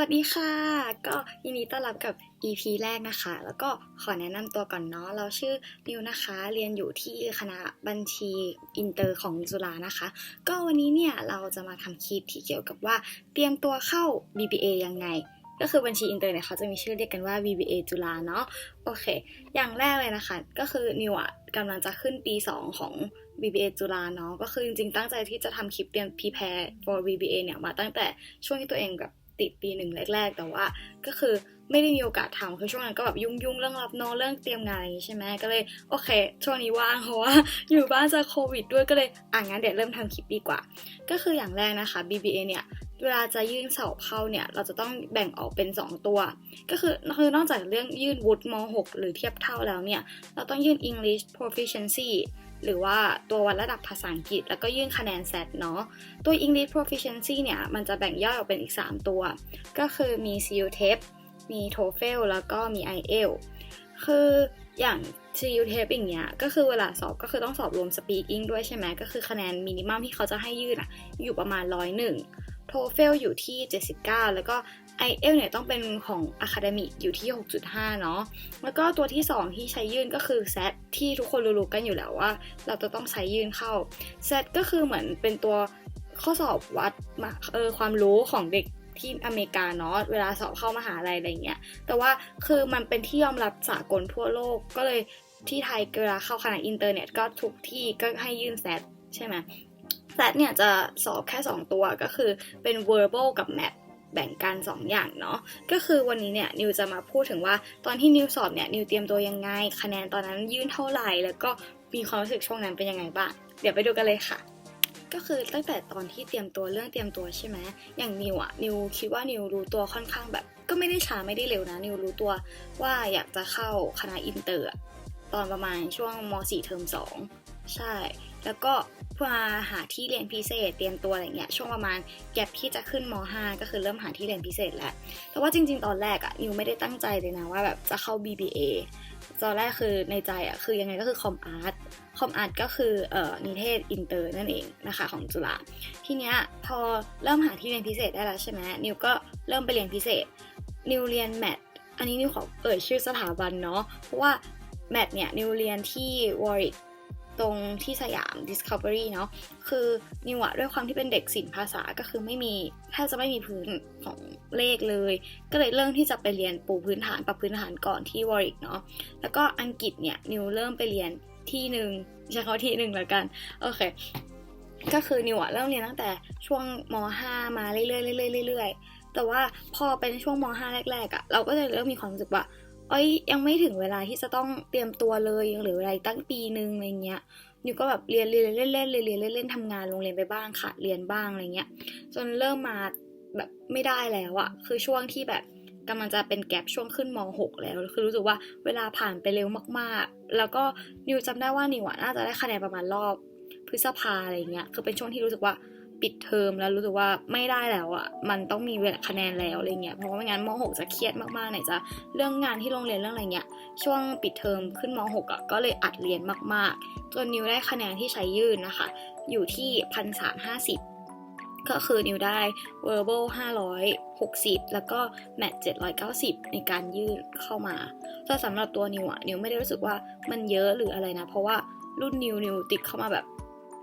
วัสดีค่ะ ก็ยินดีต้อนรับกับ EP แรกนะคะ แล้วก็ขอแนะนำตัวก่อนเนาะ เราชื่อนิวนะคะ เรียนอยู่ที่คณะบัญชีอินเตอร์ของจุฬานะคะ ก็วันนี้เนี่ยเราจะมาทำคลิปที่เกี่ยวกับว่าเตรียมตัวเข้า BBA ยังไง ก็คือบัญชีอินเตอร์เนี่ยเขาจะมีชื่อเรียกกันว่า BBA จุฬาเนาะ โอเค อย่างแรกเลยนะคะ ก็คือนิวอะกำลังจะขึ้นปี 2 ของ BBA จุฬาเนาะ ก็คือจริงๆตั้งใจที่จะทำคลิปเตรียม prepare for BBA เนี่ยมาตั้งแต่ช่วงที่ตัวเองแบบ ติดปีหนึ่งแรก ๆ แต่ว่าก็คือไม่ได้มีโอกาสทำคือช่วงนั้นก็แบบยุ่งๆเรื่องรับน้องเรื่องเตรียมงานอะไรอย่างงี้ใช่ไหมก็เลยโอเค ช่วงนี้ว่างเพราะว่าอยู่บ้านจะโควิดด้วยก็เลยอะงั้นเดี๋ยวเริ่มทำคลิปดีกว่า ก็คืออย่างแรกนะคะ BBA เนี่ยเวลาจะยื่นสอบเข้าเนี่ยเราจะต้องแบ่งออกเป็น 2 ตัว ก็คือคือนอกจากเรื่องยื่นวุฒิม .6 หรือเทียบเท่าแล้วเนี่ยเราต้องยื่น English Proficiency หรือว่าตัววัดระดับภาษาอังกฤษ แล้วก็ยื่นคะแนน SAT เนาะ ตัว English Proficiency เนี่ย มันจะแบ่งย่อยออกเป็นอีก 3 ตัว ก็คือมี CUTEP มี TOEFL แล้วก็มี IELTS คืออย่าง CUTEP อย่างเงี้ย ก็คือเวลาสอบก็คือต้องสอบรวม Speaking ด้วยใช่ไหม ก็คือคะแนนมินิมัมที่เขาจะให้ยื่นอะอยู่ประมาณ 101 TOEFL อยู่ที่ 79 แล้วก็ IELTS เนี่ยต้องเป็นของ Academic อยู่ที่ 6.5 เนาะ แล้วก็ตัวที่ 2 ที่ใช้ยื่นก็คือ SAT ที่ทุกคนรู้ๆกันอยู่แล้วว่า เราจะต้องใช้ยื่นเข้า SAT ก็คือเหมือนเป็นตัวข้อสอบวัดมาเออความรู้ของเด็กที่อเมริกาเนาะเวลาสอบเข้ามหาลัยอะไรเงี้ย แต่ว่าคือมันเป็นที่ยอมรับสากลทั่วโลกก็เลยที่ไทยเวลาเข้าคณะอินเตอร์เน็ตก็ทุกที่ก็ให้ยื่น SAT ใช่ไหม SAT เนี่ยจะสอบแค่ 2 ตัวก็คือเป็น verbal กับ math แบ่งกัน2ออย่างเนาะก็คือวันนี้เนี่ยนิวจะมาพูดถึงว่าตอนที่นิวสอบเนี่ยนิวเตรียมตัวยังไง คะแนนตอนนั้นยื่นเท่าไหร่ แล้วก็มีความรู้สึกช่วงนั้นเป็นยังไงบ้างเดี๋ยวไปดูกันเลยค่ะก็คือตั้งแต่ตอนที่เตรียมตัวเรื่องเตรียมตัวใช่ไหมอย่างนิวอะนิวคิดว่านิวรู้ตัวค่อนข้างแบบ ก็ไม่ได้ช้าไม่ได้เร็วนะนิวรู้ตัวว่าอยากจะเข้าคณะอินเตอร์ตอนประมาณช่วงม .4 เทอม2ใช่ แล้วก็ เพื่อหาที่เรียนพิเศษเตรียมตัวอะไรเงี้ยช่วงประมาณแก็บที่จะขึ้นม .5 ก็คือเริ่มหาที่เรียนพิเศษแล้วแต่ว่าจริง ๆ ตอนแรกอะนิวไม่ได้ตั้งใจเลยนะว่าแบบจะเข้า BBA ตอนแรกคือในใจอะคือยังไงก็คือคอมอาร์ตคอมอาร์ตก็คือเอ่อนิเทศอินเตอร์นั่นเองนะคะของจุฬาทีเนี้ยพอเริ่มหาที่เรียนพิเศษได้แล้วใช่ไหมนิวก็เริ่มไปเรียนพิเศษ นิวเรียนแมทอันนี้นิวขอเอ่ยชื่อสถาบันเนาะเพราะว่าแมทเนี่ยนิวเรียนที่วอริก ตรงที่สยาม Discovery เนาะคือนิวอะด้วยความที่เป็นเด็กศิลปภาษาก็คือไม่มีแทบจะไม่มีพื้นของเลขเลย ก็เลยเริ่มที่จะไปเรียนปูพื้นฐานปรับพื้นฐานก่อนที่วอริกเนาะแล้วก็อังกฤษเนี่ยนิวเริ่มไปเรียนที่หนึ่งใช้คำว่าที่หนึ่งแล้วกันโอเคก็คือนิวอะเริ่มเรียนตั้งแต่ช่วงม .5 มาเรื่อยๆเรื่อยๆเรื่อยๆแต่ว่าพอเป็นช่วงม .5 แรกๆอะเราก็จะเริ่มมีความรู้สึกว่า เอ้ยยังไม่ถึงเวลาที่จะต้องเตรียมตัวเลยยังเหลือเวลาตั้งปีนึงอะไรเงี้ยนิวก็แบบเรียนเรียนเล่นเล่นเรียนเรียนเล่นทำงานโรงเรียนไปบ้างค่ะเรียนบ้างอะไรเงี้ย จนเริ่มมาแบบไม่ได้แล้วอะคือช่วงที่แบบกำลังจะเป็นแกลบช่วงขึ้นม .6 แล้ว คือรู้สึกว่าเวลาผ่านไปเร็วมากๆ แล้วก็นิวจำได้ว่านิวอะน่าจะได้คะแนนประมาณรอบพฤษภาอะไรเงี้ย คือเป็นช่วงที่รู้สึกว่า ปิดเทอมแล้วรู้สึกว่าไม่ได้แล้วอะมันต้องมีเวลาคะแนนแล้วอะไรเงี้ยเพราะว่าไม่งั้นม .6 จะเครียดมากๆไหนจะเรื่องงานที่โรงเรียนเรื่องอะไรเงี้ยช่วงปิดเทอมขึ้นม .6 อะก็เลยอัดเรียนมากๆจนนิวได้คะแนนที่ใช้ยื่นนะคะ อยู่ที่พันสามห้าสิบก็คือนิวได้ verbal 560 แล้วก็ mat 790 ในการยื่นเข้ามาแต่สำหรับตัวนิวอะนิวไม่ได้รู้สึกว่ามันเยอะหรืออะไรนะ เพราะว่ารุ่นนิวนิวติดเข้ามาแบบ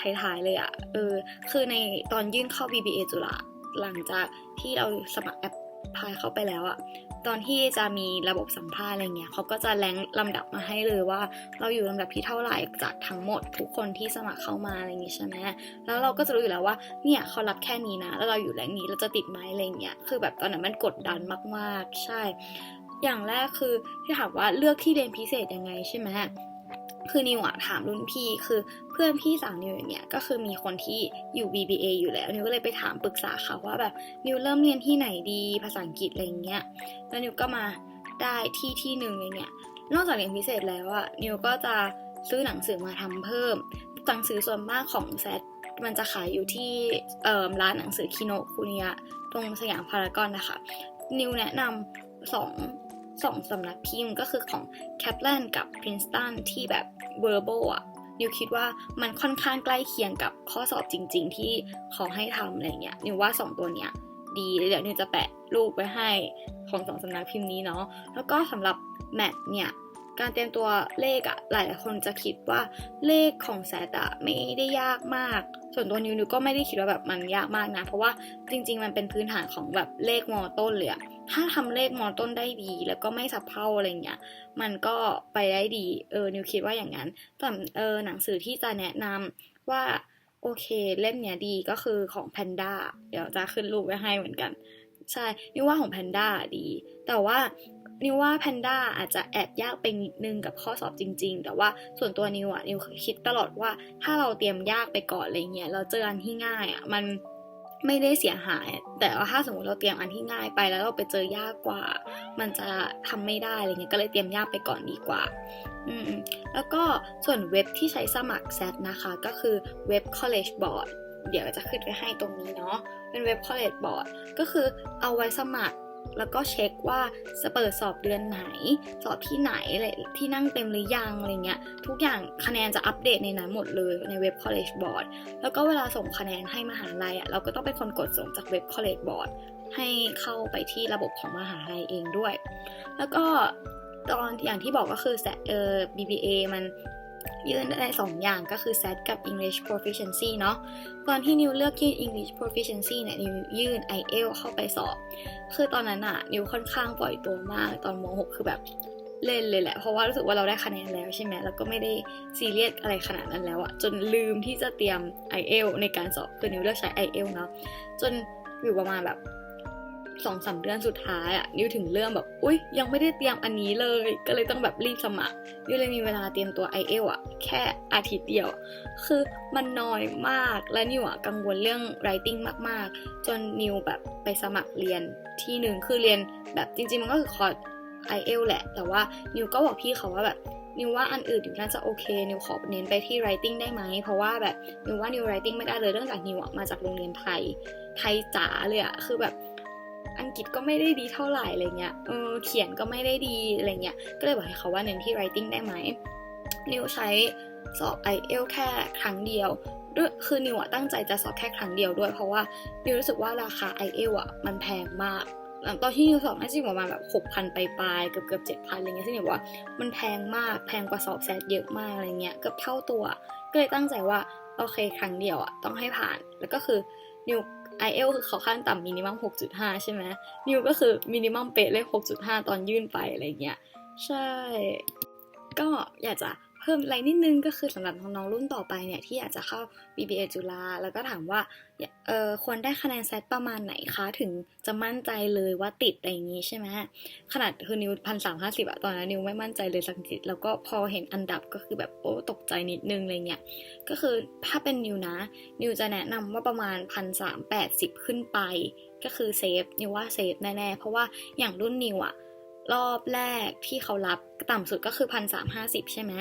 ท้ายๆเลยอะเออ คือในตอนยื่นเข้า BBA จุฬาหลังจากที่เราสมัครแอปพลายเข้าไปแล้วอะตอนที่จะมีระบบสัมภาษณ์อะไรเงี้ยเขาก็จะแรงลำดับมาให้เลยว่า เราอยู่ลำดับที่เท่าไหร่จากทั้งหมดทุกคนที่สมัครเข้ามาอะไรอย่างงี้ใช่ไหมแล้วเราก็จะรู้อยู่แล้วว่าเนี่ยเขารับแค่นี้นะแล้วเราอยู่แรงนี้เราจะติดไหมอะไรเงี้ยคือแบบตอนนั้นมันกดดันมากๆ ใช่ อย่างแรกคือที่ถามว่าเลือกที่เรียนพิเศษยังไงใช่ไหม คือนิวอะถามรุ่นพี่คือเพื่อนพี่สาวนิวอย่างเงี้ยก็คือมีคนที่อยู่ BBA อยู่แล้วนิวก็เลยไปถามปรึกษาเขาว่าแบบนิวเริ่มเรียนที่ไหนดีภาษาอังกฤษอะไรเงี้ยแล้วนิวก็มาได้ที่ที่หนึ่งเลยเนี่ยนอกจากเรียนพิเศษแล้วอะนิวก็จะซื้อหนังสือมาทำเพิ่มหนังสือส่วนมากของแซดมันจะขายอยู่ที่ร้านหนังสือคิโนคุนิยะตรงสยามพารากอนนะคะนิวแนะนำสอง สองสำนักพิมพ์ก็คือของ Kaplan กับ Princeton ที่แบบ verbal อะนิวคิดว่ามันค่อนข้างใกล้เคียงกับข้อสอบจริง ๆ ที่เขาให้ทำอะไรเงี้ยนิวว่า 2 ตัวเนี้ยดีเดี๋ยวนิวจะแปะรูปไว้ให้ของสองสำนักพิมพ์นี้เนาะแล้วก็สำหรับแมทเนี่ยการเตรียมตัวเลขอะหลาย ๆ คนจะคิดว่าเลขของแซดอะไม่ได้ยากมาก ส่วนตัวนิวนิวก็ไม่ได้คิดว่าแบบมันยากมากนะ เพราะว่าจริง ๆ มันเป็นพื้นฐานของแบบเลขมอต้นเลยอะ ถ้าทำเลขมอต้นได้ดี แล้วก็ไม่สับเพร่าอะไรเงี้ย มันก็ไปได้ดี เออ นิวคิดว่าอย่างนั้น แต่เออ หนังสือที่จะแนะนำว่าโอเค เล่มเนี้ยดีก็คือของแพนด้า เดี๋ยวจะขึ้นรูปไว้ให้เหมือนกัน ใช่ นิวว่าของแพนด้าดี แต่ว่านิวว่าแพนด้าอาจจะแอบยากไปนิดนึงกับข้อสอบจริง ๆ แต่ว่าส่วนตัวนิวอะนิวคิดตลอดว่าถ้าเราเตรียมยากไปก่อนอะไรเงี้ยเราเจออันที่ง่ายอะมัน ไม่ได้เสียหาย แต่ว่าถ้าสมมติเราเตรียมอันที่ง่ายไปแล้วเราไปเจอยากกว่า มันจะทำไม่ได้อะไรเงี้ยก็เลยเตรียมยากไปก่อนดีกว่าอืมแล้วก็ส่วนเว็บที่ใช้สมัครแซดนะคะก็คือเว็บ College Board เดี๋ยวจะขึ้นไปให้ตรงนี้เนาะเป็นเว็บ College Board ก็คือเอาไว้สมัคร แล้วก็เช็คว่าจะเปิดสอบเดือนไหน สอบที่ไหนอะไรที่นั่งเต็มหรือยังอะไรเงี้ยทุกอย่างคะแนนจะอัปเดตในนั้นหมดเลยในเว็บ College Board แล้วก็เวลาส่งคะแนนให้มหาลัยอะเราก็ต้องเป็นคนกดส่งจากเว็บ College Board ให้เข้าไปที่ระบบของมหาลัยเองด้วย แล้วก็ตอนอย่างที่บอกก็คือเออ BBA มัน ยื่นได้สองอย่างก็คือ SAT กับ English Proficiency เนาะตอนที่นิวเลือกยื่น English Proficiency เนี่ยนิวยื่น IELTS เข้าไปสอบ คือตอนนั้นอะนิวค่อนข้างปล่อยตัวมาก ตอนม .6 คือแบบเล่นเลยแหละ เพราะว่ารู้สึกว่าเราได้คะแนนแล้วใช่ไหมแล้วก็ไม่ได้ซีเรียสอะไรขนาดนั้นแล้วอะจนลืมที่จะเตรียม IELTS ในการสอบ คือนิวเลือกใช้ IELTS เนาะจนอยู่ประมาณแบบ สองสาเดือนสุดท้ายอะนิวถึงเรื่องแบบ อุ้ยยังไม่ได้เตรียมอันนี้เลย ก็เลยต้องแบบรีบสมัครนิวเลยมีเวลาเตรียมตัว i อเอลอะแค่อาทิตย์เดียว คือมันน้อยมากและนิวอะกังวลเรื่อง writing มากๆ จนนิวแบบไปสมัครเรียนที่หนึ่งคือเรียนแบบจริงๆ มันก็คือคอร์ส i อเอลแหละ แต่ว่านิวก็บอกพี่เขาว่าแบบนิวว่าอันอื่นนิวน่าจะโอเค นิวขอเน้นไปที่ writing ได้ไหม เพราะว่าแบบนิวว่านิว writing ไม่ได้เลยเรื่องจากนิวมาจากโรงเรียนไทย ไทยจ๋าเลยอะคือแบบ อังกฤษก็ไม่ได้ดีเท่าไหร่อะไรเงี้ยเออเขียนก็ไม่ได้ดีอะไรเงี้ย ก็เลยบอกให้เขาว่าเน้นที่ writing ได้ไหม นิวใช้สอบ i อ l แค่ครั้งเดียวด้วยคือนิวอะตั้งใจจะสอบแค่ครั้งเดียวด้วย เพราะว่านิวรู้สึกว่าราคา i อ l อลอะมันแพงมากตอนที่นิวสอบน่าจะประมาณแบบหกพันไปลายเกือบเกือบเจ็ดพันอะไรเงี้ยซึ่งนิวว่ามันแพงมากแพงกว่าสอบแซดเยอะมากอะไรเงี้ยเกือบเท่าตัว ก็เลยตั้งใจว่าโอเคครั้งเดียวอะต้องให้ผ่านแล้วก็คือนิว i อเอลคือเขาขั้นต่ำมินิมัม6.5 ใช่ไหมนิวก็คือมินิมัมเป๊ะเลย6.5 ตอนยื่นไปอะไรเงี้ย ใช่ ก็อยากจะ เพิ่มอะไรนิดนึงก็คือสำหรับน้องๆรุ่นต่อไปเนี่ยที่อยากจะเข้า BBA จุฬาแล้วก็ถามว่าเออควรได้คะแนนแซดประมาณไหนคะ ถึงจะมั่นใจเลยว่าติดอะไรอย่างงี้ใช่ไหมขนาดคือนิวพันสามห้าสิบอะตอนนั้นนิวไม่มั่นใจเลยสักนิดแล้วก็พอเห็นอันดับก็คือแบบโอ้ตกใจนิดนึงอะไรเงี้ยก็คือถ้าเป็นนิวนะ นิวจะแนะนำว่าประมาณพันสามแปดสิบขึ้นไป ก็คือเซฟนิวว่าเซฟแน่ๆเพราะว่าอย่างรุ่นนิวอะ รอบแรกที่เขารับต่ำสุดก็คือพันสามห้าสิบใช่ไหม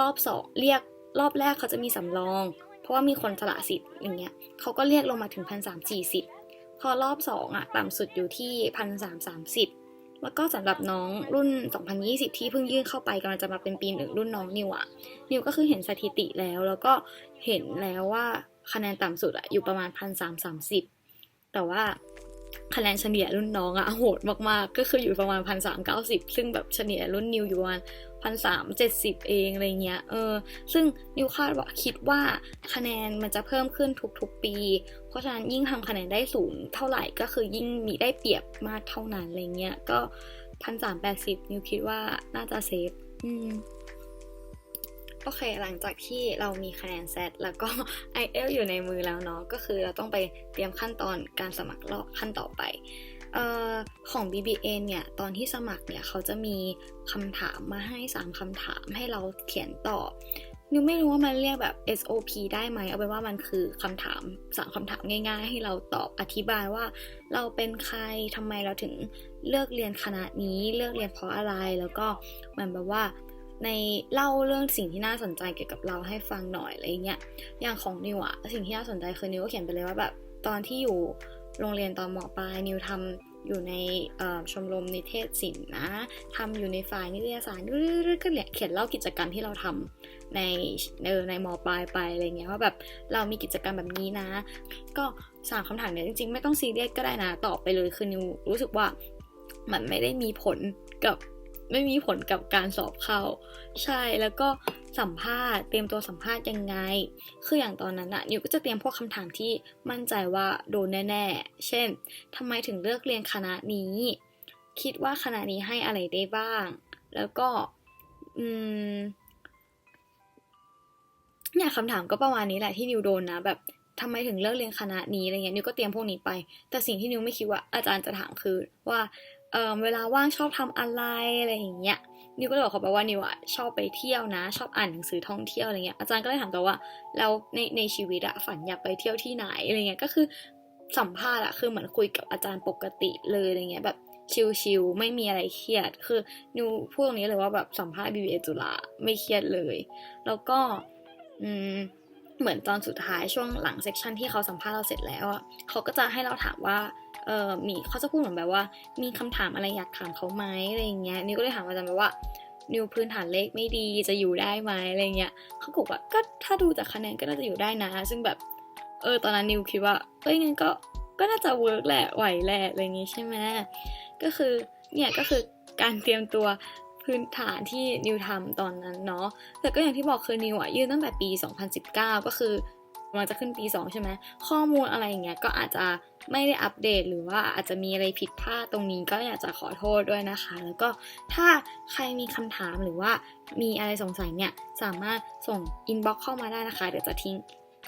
รอบสองเรียกรอบแรกเขาจะมีสำรอง เพราะว่ามีคนสละสิทธิ์อย่างเงี้ยเขาก็เรียกลงมาถึงพันสามสี่สิบพอรอบสองอะต่ำสุดอยู่ที่พันสามสามสิบแล้วก็สำหรับน้องรุ่น 2020 ที่เพิ่งยื่นเข้าไปกำลังจะมาเป็นปีหนึ่งรุ่นน้องนิวอะนิวก็คือเห็นสถิติแล้ว แล้วก็เห็นแล้วว่าคะแนนต่ำสุดอะอยู่ประมาณพันสามสามสิบแต่ว่า คะแนนเฉลี่ยรุ่นน้องอะโหดมากๆ ก็คืออยู่ประมาณพันสามเก้าสิบซึ่งแบบเฉลี่ยรุ่นนิวอยู่ประมาณพันสามเจ็ดสิบเองอะไรเงี้ย เออ ซึ่งนิวคาดว่าคิดว่าคะแนนมันจะเพิ่มขึ้นทุกๆปี เพราะฉะนั้นยิ่งทำคะแนนได้สูงเท่าไหร่ก็คือยิ่งมีได้เปรียบมากเท่านั้นอะไรเงี้ย ก็พันสามแปดสิบนิวคิดว่าน่าจะเซฟ อืม โอเค หลังจากที่เรามีคะแนนเซตแล้วก็ i อ l อยู่ในมือแล้วเนาะ ก็คือเราต้องไปเตรียมขั้นตอนการสมัครรอบขั้นต่อไปออของ BBA เนี่ย ตอนที่สมัครเนี่ยเขาจะมีคำถามมาให้ 3คำถามให้เราเขียนตอบนิวไม่รู้ว่ามันเรียกแบบ SOP ได้ไหม เอาเป็นว่ามันคือคำถามสามคำถามง่าย ๆ ให้เราตอบอธิบายว่า เราเป็นใครทำไมเราถึงเลือกเรียนคณะนี้ เลือกเรียนเพราะอะไร แล้วก็เหมือนแบบว่า ในเล่าเรื่องสิ่งที่น่าสนใจเกี่ยวกับเราให้ฟังหน่อยอะไรเงี้ย อย่างของนิวอะสิ่งที่น่าสนใจคือนิวก็เขียนไปเลยว่าแบบตอนที่อยู่โรงเรียนตอนมปลายนิวทำอยู่ในชมรมนิเทศศิลป์นะทำอยู่ในฝ่ายนิตยสารก็เขียนเล่ากิจกรรมที่เราทำในเออในมปลายไปอะไรเงี้ยว่าแบบเรามีกิจกรรมแบบนี้นะ ก็สามคำถามเนี่ยจริงๆ ไม่ต้องซีเรียสก็ได้นะตอบไปเลยคือนิวรู้สึกว่ามันไม่ได้มีผลกับ ไม่มีผลกับการสอบเข้า ใช่แล้วก็สัมภาษณ์เตรียมตัวสัมภาษณ์ยังไง คืออย่างตอนนั้นอะนิวก็จะเตรียมพวกคำถามที่มั่นใจว่าโดนแน่ๆ เช่นทำไมถึงเลือกเรียนคณะนี้ คิดว่าคณะนี้ให้อะไรได้บ้าง แล้วก็อืมเนี่ยคำถามก็ประมาณนี้แหละที่นิวโดนนะแบบทำไมถึงเลือกเรียนคณะนี้อะไรเงี้ยนิวก็เตรียมพวกนี้ไป แต่สิ่งที่นิวไม่คิดว่าอาจารย์จะถามคือว่า เออเวลาว่างชอบทำอะไรอะไรอย่างเงี้ยนิวก็เลยบอกเขาไปว่านิวอะชอบไปเที่ยวนะ ชอบอ่านหนังสือท่องเที่ยวอะไรเงี้ยอาจารย์ก็เลยถามต่อว่าแล้วในในชีวิตอะฝันอยากไปเที่ยวที่ไหนอะไรเงี้ยก็คือสัมภาษณ์อะคือเหมือนคุยกับอาจารย์ปกติเลยอะไรเงี้ยแบบชิลๆไม่มีอะไรเครียด คือนิวพูดตรงนี้เลยว่าแบบสัมภาษณ์ BBA จุฬาไม่เครียดเลย แล้วก็อืมเหมือนตอนสุดท้ายช่วงหลังเซสชันที่เขาสัมภาษณ์เราเสร็จแล้วอะเขาก็จะให้เราถามว่า เออมีเขาจะพูดเหมือนแบบว่า มีคำถามอะไรอยากถามเขาไหมอะไรอย่างเงี้ยนิวก็เลยถามอาจารย์ไปว่านิวพื้นฐานเลขไม่ดีจะอยู่ได้ไหมอะไรเงี้ยเขาบอกว่าก็ถ้าดูจากคะแนนก็น่าจะอยู่ได้นะ ซึ่งแบบเออตอนนั้นนิวคิดว่าเอ้ยงั้นก็ก็น่าจะเวิร์กแหละไหวแหละอะไรอย่างงี้ใช่ไหมก็คือเนี่ยก็คือการเตรียมตัวพื้นฐานที่นิวทำตอนนั้นเนาะแต่ก็อย่างที่บอกคือนิวอะยื่นตั้งแต่ปี 2019 ก็คือ มันจะขึ้นปี 2 ใช่ไหมข้อมูลอะไรอย่างเงี้ยก็อาจจะไม่ได้อัปเดต หรือว่าอาจจะมีอะไรผิดพลาดตรงนี้ก็อยากจะขอโทษด้วยนะคะ แล้วก็ถ้าใครมีคำถามหรือว่ามีอะไรสงสัยเนี่ยสามารถส่งอินบ็อกซ์เข้ามาได้นะคะ เดี๋ยวจะทิ้ง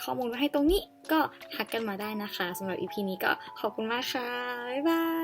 ข้อมูลไว้ให้ตรงนี้ก็ทักกันมาได้นะคะสำหรับ EP นี้ก็ขอบคุณมากค่ะ บ๊ายบาย